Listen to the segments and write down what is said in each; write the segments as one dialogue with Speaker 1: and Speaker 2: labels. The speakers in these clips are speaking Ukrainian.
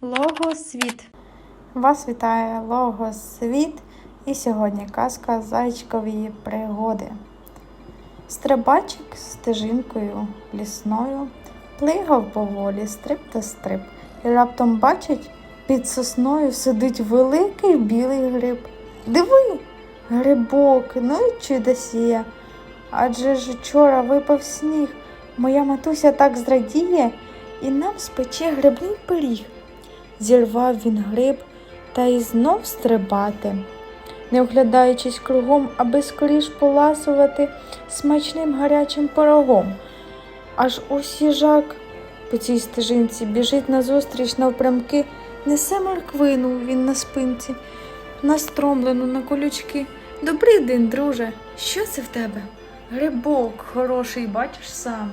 Speaker 1: Логосвіт.
Speaker 2: Вас вітає Логосвіт і сьогодні казка зайчикові пригоди. Стрибачик стежинкою лісною плигав поволі стрип та стрип, і раптом бачить, під сосною сидить великий білий гриб. Диви, грибок, ну і чудосія. Адже ж вчора випав сніг, моя матуся так зрадіє і нам спече грибний пиріг. Зірвав він гриб та й знов стрибати, не оглядаючись кругом, аби скоріш поласувати смачним гарячим пирогом. Аж ось їжак по цій стежинці біжить назустріч навпрямки, несе морквину він на спинці, настромлену на колючки. Добрий день, друже, що це в тебе? Грибок хороший, бачиш сам.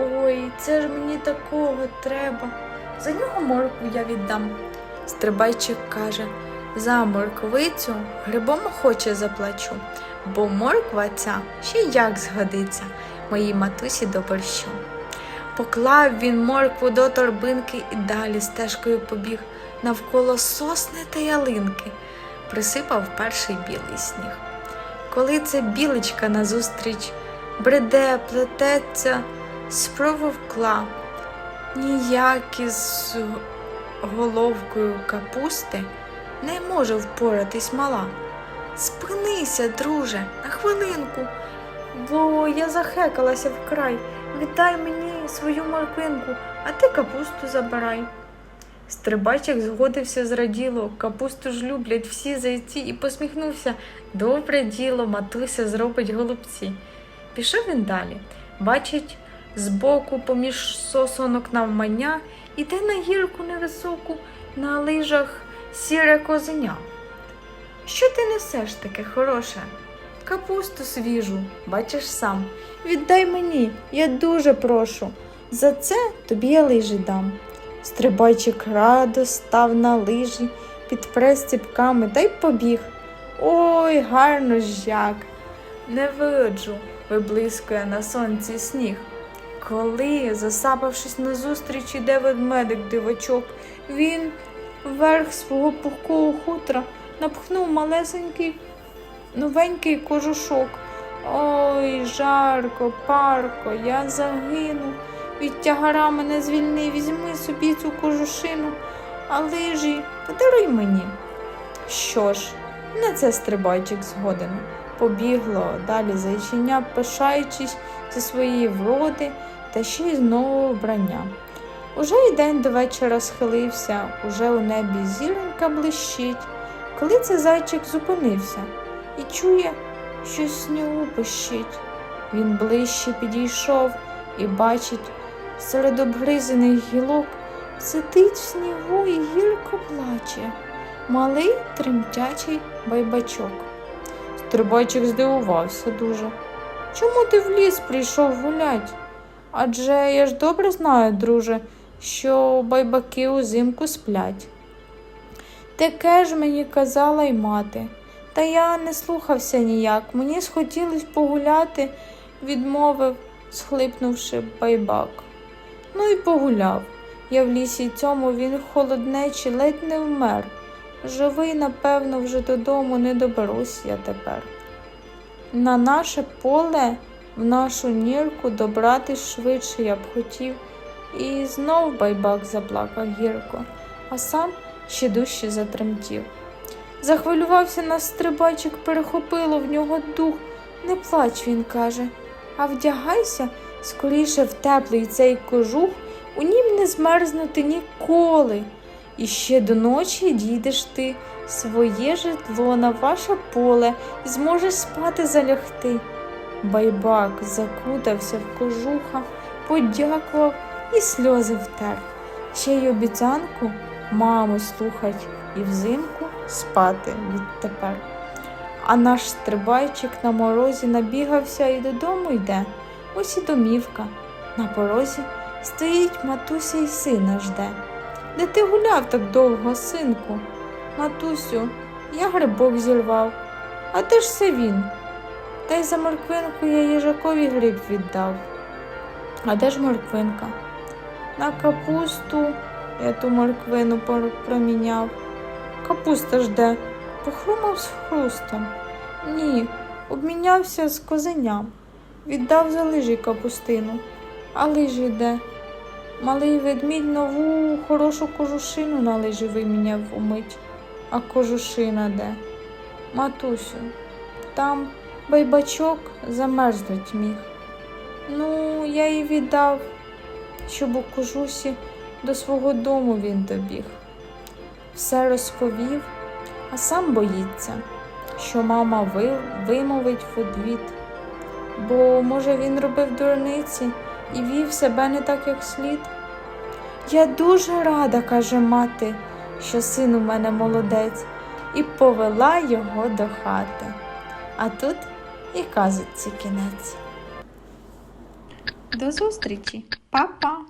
Speaker 2: Ой, це ж мені такого треба. За нього моркву я віддам. Стрибайчик каже, за морквицю грибом охоче заплачу, бо морква ця ще як згодиться моїй матусі до борщу. Поклав він моркву до торбинки і далі стежкою побіг навколо сосни та ялинки, присипав перший білий сніг. Коли це білочка назустріч бреде, плететься, спрововкла, ніяк із головкою капусти не може впоратись мала. Спинися, друже, на хвилинку, бо я захекалася вкрай. Віддай мені свою морквинку, а ти капусту забирай. Стрибачик згодився зраділо, капусту ж люблять всі зайці і посміхнувся. Добре діло, матуся зробить голубці. Пішов він далі. Бачить, збоку, поміж сосонок навмання, іде на гірку невисоку, на лижах сіре козеня. Що ти несеш таке хороше? Капусту свіжу, бачиш сам. Віддай мені, я дуже прошу. За це тобі я лижі дам. Стрибайчик радо став на лижі під престіпками та й побіг. Ой, гарно ж як. Не виджу, виблискує на сонці сніг. Коли, засапавшись назустріч, іде ведмедик дивачок, він вверх свого пухкого хутра напхнув малесенький новенький кожушок. Ой, жарко, парко, я загину. Від тягара мене звільни, візьми собі цю кожушину, а лижі подаруй мені. Що ж, на це стрибайчик згоден. Побігло далі зайчиня, пишаючись зі своєї вроди та ще й знову вбрання. Уже й день до вечора схилився, уже у небі зіронька блищить, коли це зайчик зупинився і чує, що снігу пищить. Він ближче підійшов і бачить, серед обгризаних гілок сидить в снігу і гірко плаче, малий тремтячий байбачок. Стрибайчик здивувався дуже. Чому ти в ліс прийшов гулять? Адже я ж добре знаю, друже, що байбаки узимку сплять. Таке ж мені казала й мати. Та я не слухався ніяк. Мені схотілось погуляти, відмовив, схлипнувши байбак. Ну і погуляв. Я в лісі цьому він холоднечі ледь не вмер. Живий, напевно, вже додому не доберусь я тепер. На наше поле, в нашу нірку добратись швидше я б хотів. І знов байбак заплакав гірко, а сам ще дужче затремтів. Захвилювався нас стрибайчик, перехопило в нього дух. Не плач, він каже, а вдягайся скоріше в теплий цей кожух, у нім не змерзнути ніколи. І ще до ночі дійдеш ти своє житло на ваше поле і зможеш спати залягти. Байбак закутався в кожуха, подякував і сльози втер. Ще й обіцянку маму слухать і взимку спати відтепер. А наш стрибайчик на морозі набігався і додому йде. Ось і домівка. На порозі стоїть матуся і сина жде. Де ти гуляв так довго, синку? Матусю, я грибок зірвав. А де ж це він? Та й за морквинку я їжакові гриб віддав. А де ж морквинка? На капусту я ту морквину проміняв. Капуста ж де, похрумав з хрустом. Ні, обмінявся з козеням, віддав за лижі капустину. А лижі де? Малий ведмідь нову хорошу кожушину на лижі виміняв умить. А кожушина де? Матусю, там байбачок замерзнуть міг. Ну, я їй віддав, щоб у кожусі до свого дому він добіг. Все розповів, а сам боїться, що мама ви, вимовить в одвіт. Бо, може, він робив дурниці і вів себе не так, як слід. Я дуже рада, каже мати, що син у мене молодець, і повела його до хати. А тут і казочці кінець. До зустрічі, Па-па!